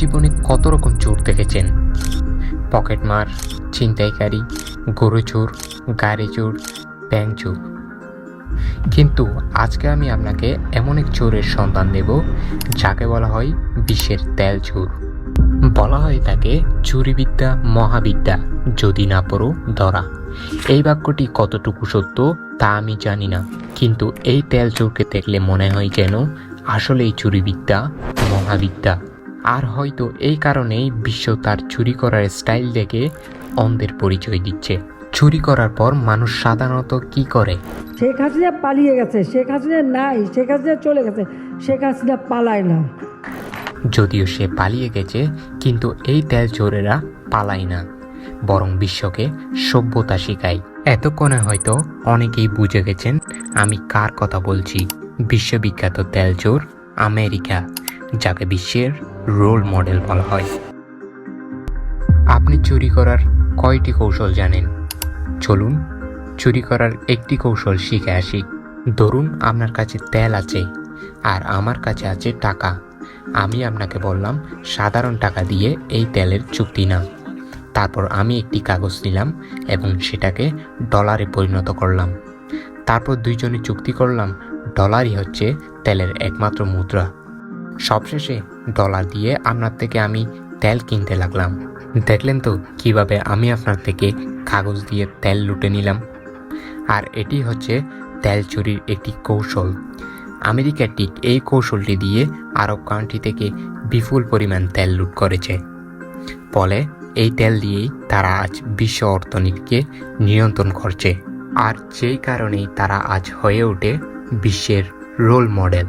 জীবনে কত রকম চোর দেখেছেন? পকেটমার ছিনতাইকারী, গরু চোর, গাড়ি চোর, ব্যাংক চোর। কিন্তু আজকে আমি আপনাকে এমন এক চোরের সন্ধান দেব, যাকে বলা হয় বিশ্বের তেল চোর। বলা হয় তাকে চুরিবিদ্যা মহাবিদ্যা, যদি না পড়ো ধরা। এই বাক্যটি কতটুকু সত্য তা আমি জানি না, কিন্তু এই তেল চোরকে দেখলে মনে হয় যেন আসলেই চুরিবিদ্যা মহাবিদ্যা। আর হয়তো এই কারণেই বিশ্ব তার চুরি করার স্টাইল দেখে অন্ধের পরিচয় দিচ্ছে। চুরি করার পর মানুষ সাধারণত কি করে? শেখ হাসিনা পালিয়ে গেছে শেখ হাসিনা নাই শেখ হাসিনা চলে গেছে শেখ হাসিনা পালায় না। যদিও সে পালিয়ে গেছে কিন্তু এই তেল চোরেরা পালায় না বরং বিশ্বকে সভ্যতা শিখায়। এতক্ষণে হয়তো অনেকেই বুঝে গেছেন আমি কার কথা বলছি। বিশ্ববিখ্যাত তেল চোর আমেরিকা যাকে বিশ্বের রোল মডেল বলা হয়। আপনি চুরি করার কয়টি কৌশল জানেন? চলুন, চুরি করার একটি কৌশল শিখে আসি। ধরুন, আপনার কাছে তেল আছে, আর আমার কাছে আছে টাকা। আমি আপনাকে বললাম, সাধারণ টাকা দিয়ে এই তেলের চুক্তি না তারপর আমি একটি কাগজ নিলাম এবং সেটাকে ডলারে পরিণত করলাম। তারপর দুইজনে চুক্তি করলাম, ডলারই হচ্ছে তেলের একমাত্র মুদ্রা। সবশেষে ডলার দিয়ে আপনার থেকে আমি তেল কিনতে লাগলাম। দেখলেন তো কীভাবে আমি আপনার থেকে কাগজ দিয়ে তেল লুটে নিলাম। আর এটি হচ্ছে তেল চুরির একটি কৌশল। আমেরিকা ঠিক এই কৌশলটি দিয়ে আরব কান্ট্রি থেকে বিপুল পরিমাণ তেল লুট করেছে। ফলে এই তেল দিয়েই তারা আজ বিশ্ব অর্থনীতিকে নিয়ন্ত্রণ করছে। আর যেই কারণেই তারা আজ হয়ে ওঠে বিশ্বের রোল মডেল